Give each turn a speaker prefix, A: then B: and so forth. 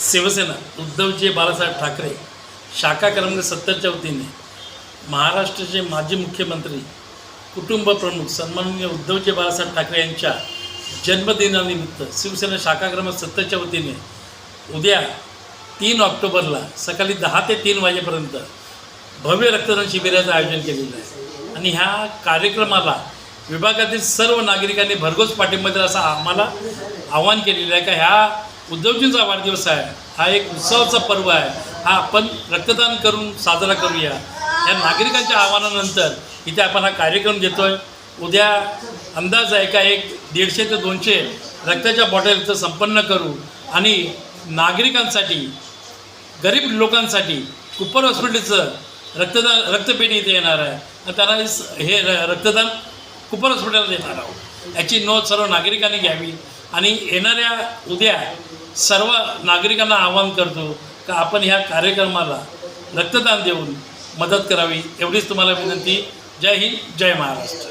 A: शिवसेना उद्धवजी बाळासाहेब ठाकरे शाखा क्रमांक सत्तरच्या वतीने महाराष्ट्राचे माजी मुख्यमंत्री कुटुंब प्रमुख सन्माननीय उद्धवजी बाळासाहेब ठाकरे यांच्या जन्मदिनानिमित्त शिवसेना शाखा क्रमांक सत्तरच्या वतीने उद्या तीन ऑक्टोबरला सकाळी दहा ते तीन वाजेपर्यंत भव्य रक्तदान शिबिराचं आयोजन केलेलं आहे. आणि ह्या कार्यक्रमाला विभागातील सर्व नागरिकांनी भरघोस पाठिंबा दिला असं आम्हाला आवाहन केलेलं आहे का ह्या उद्धवजींचा वाढदिवस आहे. हा एक उत्सवाचा पर्व आहे. हा आपण रक्तदान करून साजरा करूया. या नागरिकांच्या आव्हानानंतर इथे आपण हा कार्यक्रम घेतो आहे उद्या अंदाज आहे का एक दीडशे ते दोनशे रक्ताच्या बॉटलचं संपन्न करू. आणि नागरिकांसाठी गरीब लोकांसाठी कुपर हॉस्पिटलचं रक्तदान रक्तपेढी इथे येणार आहे. आणि त्यांना हे स- हे र- रक्तदान कुपर हॉस्पिटलला देणार आहोत. याची नोंद सर्व नागरिकांनी घ्यावी. आणि येणाऱ्या उद्या सर्व नागरिकांना आवाहन करतो का आपण ह्या कार्यक्रमाला रक्तदान देऊन मदत करावी एवढीच तुम्हाला विनंती. जय हिंद जय महाराष्ट्र.